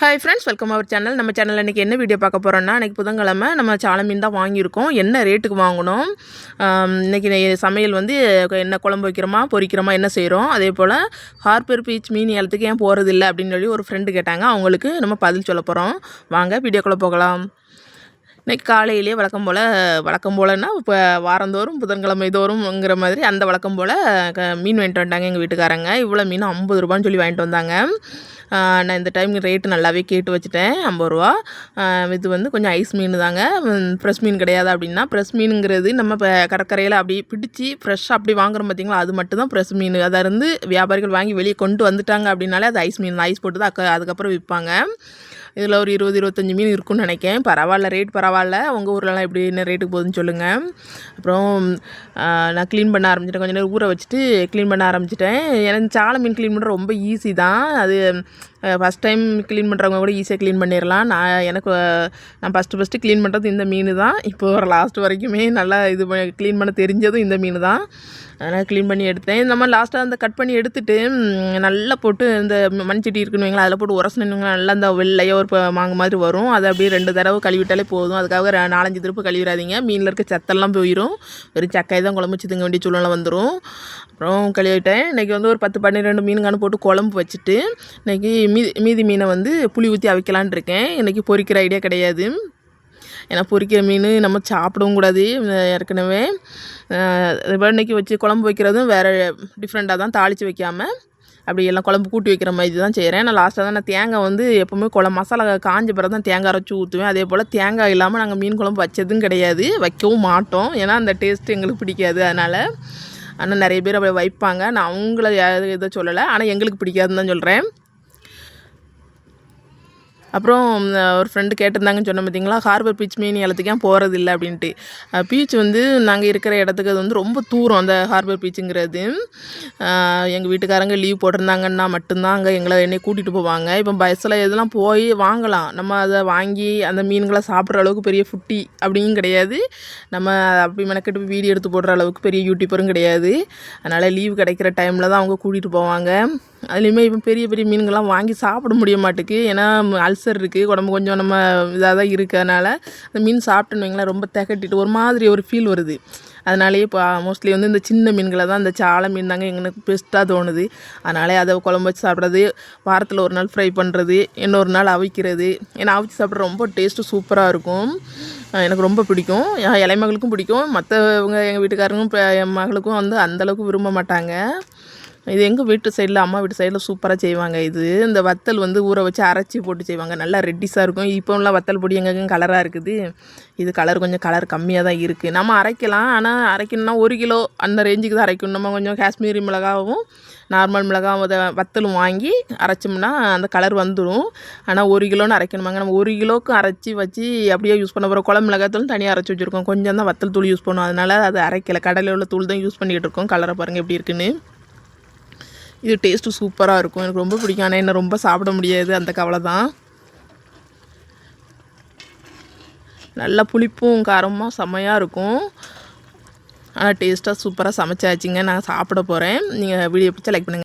Hi friends welcome our channel நம்ம சேனலில் இன்றைக்கி என்ன வீடியோ பார்க்க போகிறோன்னா இன்றைக்கி புதன்கிழமை நம்ம சால மீன் தான் வாங்கியிருக்கோம். என்ன ரேட்டுக்கு வாங்கணும் இன்றைக்கி சமையல் வந்து என்ன குழம்பு வைக்கிறோமா பொரிக்கிறோமா என்ன செய்கிறோம் அதே போல் ஹார்பர் பீச் மீன் ஏலத்துக்கு ஏன் போகிறது இல்லை அப்படின்னு சொல்லி ஒரு ஃப்ரெண்டு கேட்டாங்க. அவங்களுக்கு நம்ம பதில் சொல்ல போகிறோம் வாங்க வீடியோக்குள்ளே போகலாம். இன்றைக்கி காலையிலேயே வழக்கம் போல் வழக்கம் போலன்னா இப்போ வாரந்தோறும் புதன்கிழமை தோறும்ங்கிற மாதிரி அந்த வழக்கம் போல் மீன் வாங்கிட்டு வந்துட்டாங்க எங்கள் வீட்டுக்காரங்க. இவ்வளோ மீன் ஐம்பது ரூபான்னு சொல்லி வாங்கிட்டு வந்தாங்க. நான் இந்த டைம் ரேட்டு நல்லாவே கேட்டு வச்சுட்டேன் ஐம்பது ரூபா. இது வந்து கொஞ்சம் ஐஸ் மீன் தாங்க. ஃப்ரெஷ் மீன் கிடையாது அப்படின்னா ஃப்ரெஷ் மீனுங்கிறது நம்ம இப்போ கடற்கரையில் அப்படி பிடிச்சி ஃப்ரெஷ்ஷாக அப்படி வாங்குறோம் பார்த்திங்களா அது மட்டும் தான் ஃப்ரெஷ் மீன். அதை இருந்து வியாபாரிகள் வாங்கி வெளியே கொண்டு வந்துட்டாங்க அப்படின்னாலே அது ஐஸ் மீன் ஐஸ் போட்டு தான் அதுக்கப்புறம் விற்பாங்க. இதில் ஒரு இருபது இருபத்தஞ்சி மீன் இருக்குன்னு நினைக்கேன் பரவாயில்ல ரேட் பரவாயில்ல. உங்கள் ஊர்லலாம் எப்படி என்ன ரேட்டுக்கு போகுதுன்னு சொல்லுங்கள் அப்புறம் நான் க்ளீன் பண்ண ஆரம்பிச்சிட்டேன். கொஞ்சம் நேரம் ஊற வச்சுட்டு க்ளீன் பண்ண ஆரம்பிச்சிட்டேன். எனக்கு சாலை மீன் க்ளீன் பண்ணுற ரொம்ப ஈஸி தான். அது ஃபஸ்ட் டைம் க்ளீன் பண்ணுறவங்க கூட ஈஸியாக க்ளீன் பண்ணிடலாம் நான் எனக்கு நான் ஃபஸ்ட்டு ஃபஸ்ட்டு க்ளீன் பண்ணுறது இந்த மீன் தான் இப்போ ஒரு லாஸ்ட் வரைக்குமே நல்லா இது க்ளீன் பண்ண தெரிஞ்சதும் இந்த மீன் தான் அதனால் க்ளீன் பண்ணி எடுத்தேன். இந்த மாதிரி லாஸ்ட்டாக அந்த கட் பண்ணி எடுத்துட்டு நல்லா போட்டு இந்த மண்சட்டி இருக்குன்னு வைங்களா அதில் போட்டு உரசணும் நல்லா அந்த வெள்ளையோ ஒரு மாங்கு மாதிரி வரும். அதை அப்படியே ரெண்டு தடவை கழுவிட்டாலே போதும். அதுக்காக நாலஞ்சு திருப்பு கழுவிடாதீங்க. மீனில் இருக்க சத்தெல்லாம் போயிடும் வெறும் சக்காய் தான் குழம்பு வச்சு வேண்டிய சூழ்நிலை வந்துடும் அப்புறம் கழுவிட்டேன். இன்றைக்கி வந்து ஒரு பத்து பன்னிரெண்டு மீனுங்கான போட்டு குழம்பு வச்சுட்டு இன்றைக்கி மீதி மீதி மீனை வந்து புளி ஊற்றி அவிக்கலான் இருக்கேன். இன்றைக்கி பொறிக்கிற ஐடியா கிடையாது. ஏன்னா பொறிக்கிற மீன் நம்ம சாப்பிடவும் கூடாது ஏற்கனவே. இன்றைக்கி வச்சு குழம்பு வைக்கிறதும் வேறு டிஃப்ரெண்ட்டாக தான் தாளித்து வைக்காமல் அப்படி எல்லாம் குழம்பு கூட்டி வைக்கிற மாதிரி தான் செய்கிறேன் நான் லாஸ்ட்டாக தான் நான் தேங்காய் வந்து எப்போவுமே குழம்பு மசாலா காஞ்ச பிறகு தான் தேங்காய் அரைச்சி ஊற்றுவேன் அதே போல் தேங்காய் இல்லாமல் நாங்கள் மீன் குழம்பு வச்சதும் கிடையாது. வைக்கவும் மாட்டோம். ஏன்னா அந்த டேஸ்ட்டு எங்களுக்கு பிடிக்காது. அதனால் ஆனால் நிறைய பேர் அப்படி வைப்பாங்க. நான் அவங்கள எதை சொல்லலை. ஆனால் எங்களுக்கு பிடிக்காதுன்னு தான் சொல்கிறேன் அப்புறம் ஒரு ஃப்ரெண்டு கேட்டிருந்தாங்கன்னு சொன்ன பார்த்தீங்களா ஹார்பர் பீச் மீன் ஏலத்துக்கு ஏன் போகிறது இல்லை அப்படின்ட்டு பீச் வந்து நாங்கள் இருக்கிற இடத்துக்கு அது வந்து ரொம்ப தூரம் அந்த ஹார்பர் பீச்சுங்கிறது எங்கள் வீட்டுக்காரங்க லீவ் போட்டிருந்தாங்கன்னா மட்டும்தான் அங்கே எங்களை என்னை கூட்டிகிட்டு போவாங்க. இப்போ பஸ்ஸில் இதெல்லாம் போய் வாங்கலாம். நம்ம அதை வாங்கி அந்த மீன்களை சாப்பிட்ற அளவுக்கு பெரிய ஃபுட்டி அப்படியும் கிடையாது. நம்ம அப்படி மெனக்கெட்டு வீடியோ எடுத்து போடுற அளவுக்கு பெரிய யூடியூப்பரும் கிடையாது. அதனால் லீவ் கிடைக்கிற டைமில் தான் அவங்க கூட்டிகிட்டு போவாங்க. அதுலேயுமே இப்போ பெரிய பெரிய மீன்கள்லாம் வாங்கி சாப்பிட முடிய மாட்டேக்கு ஏன்னா அல்சர் இருக்குது உடம்பு கொஞ்சம் நம்ம இதாக தான் இருக்கிறதுனால அந்த மீன் சாப்பிட்டோன்னு வைங்களேன் ரொம்ப திகட்டிட்டு ஒரு மாதிரி ஒரு ஃபீல் வருது. அதனாலேயே இப்போ மோஸ்ட்லி வந்து இந்த சின்ன மீன்களை தான் இந்த சாலை மீன் தாங்க எங்களுக்கு பெஸ்ட்டாக தோணுது. அதனாலே அதை குழம்பு வச்சு சாப்பிட்றது வாரத்தில் ஒரு நாள் ஃப்ரை பண்ணுறது இன்னொரு நாள் அவிக்கிறது. ஏன்னா அவிச்சு சாப்பிட்ற ரொம்ப டேஸ்ட்டு சூப்பராக இருக்கும். எனக்கு ரொம்ப பிடிக்கும். என் இலைமகளுக்கும் பிடிக்கும். மற்றவங்க எங்கள் வீட்டுக்காரங்களும் என் மகளுக்கும் வந்து அந்தளவுக்கு விரும்ப மாட்டாங்க. இது எங்கள் வீட்டு சைடில் அம்மா வீட்டு சைடில் சூப்பராக செய்வாங்க இது. இந்த வத்தல் வந்து ஊற வச்சு அரைச்சி போட்டு செய்வாங்க. நல்லா ரெட்டிஸாக இருக்கும். இப்போலாம் வத்தல் பொடி எங்கெங்கே கலராக இருக்குது. இது கலர் கொஞ்சம் கலர் கம்மியாக தான் இருக்குது நம்ம அரைக்கலாம். ஆனால் அரைக்கணும்னா ஒரு கிலோ அந்த ரேஞ்சுக்கு தான் அரைக்கணும். நம்ம கொஞ்சம் காஷ்மீரி மிளகாவும் நார்மல் மிளகாவும் அதை வத்தலும் வாங்கி அரைச்சோம்னா அந்த கலர் வந்துடும் ஆனால் ஒரு கிலோன்னு அரைக்கணுமாங்க. நம்ம ஒரு கிலோவுக்கு அரைச்சி வச்சு அப்படியே யூஸ் பண்ண போகிறோம் குழம்பு மிளகாத்தூள் தனியாக அரைச்சி வச்சுருக்கோம். கொஞ்சம் தான் வத்தல் தூள் யூஸ் பண்ணுவோம். அதனால் அதை அரைக்கலை. கடலில் உள்ள தூள் தான் யூஸ் பண்ணிக்கிட்டு இருக்கோம். கலரை பாருங்கள் எப்படி இருக்குன்னு. இது டேஸ்ட்டு சூப்பராக இருக்கும். எனக்கு ரொம்ப பிடிக்கும். ஆனால் என்ன ரொம்ப சாப்பிட முடியாது. அந்த கவலை தான். நல்லா புளிப்பும் காரமாக செம்மையாக இருக்கும். ஆனால் டேஸ்ட்டாக சூப்பராக சமைச்சாச்சுங்க. நான் சாப்பிட போகிறேன் நீங்கள் வீடியோ பிடிச்சா லைக் பண்ணுங்கள்